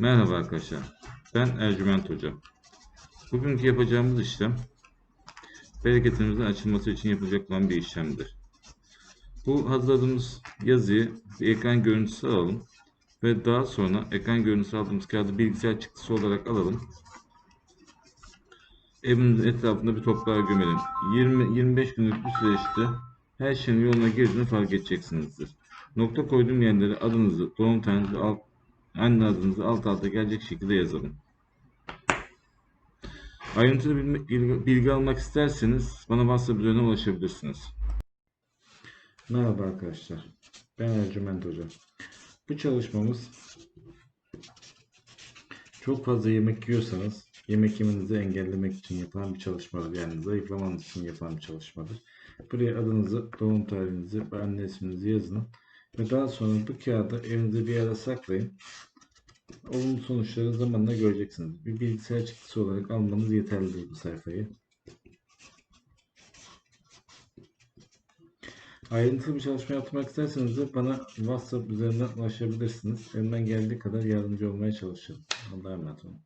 Merhaba arkadaşlar. Ben Ercüment Hoca. Bugünkü yapacağımız işlem bereketimizin açılması için yapılacak olan bir işlemdir. Bu hazırladığımız yazıyı bir ekran görüntüsü alalım ve daha sonra ekran görüntüsü aldığımız kağıdı bilgisayar çıktısı olarak alalım. Evimizin etrafında bir toprağa gömelim. 20-25 günlük bir süreçte her şeyin yoluna girdiğini fark edeceksinizdir. Nokta koyduğum yerlere adınızı, doğum tarihinizi, alt, anne adınızı alt alta gelecek şekilde yazalım. Ayrıntılı bilgi, bilgi almak isterseniz bana WhatsApp üzerinden ulaşabilirsiniz. Merhaba arkadaşlar. Ben Ercüment Hoca. Bu çalışmamız çok fazla yemek yiyorsanız yemek yemenizi engellemek için yapılan bir çalışmadır. Yani zayıflamanız için yapılan bir çalışmadır. Buraya adınızı, doğum tarihinizi ve anne isminizi yazın. Ve daha sonra bu kağıdı evinizde bir yere saklayın. Olumlu sonuçları zamanla göreceksiniz. Bir bilgisayar çıktısı olarak almanız yeterlidir bu sayfayı. Ayrıntılı bir çalışma yapmak isterseniz de bana WhatsApp üzerinden ulaşabilirsiniz. Elimden geldiği kadar yardımcı olmaya çalışırım. Allah'a emanet olun.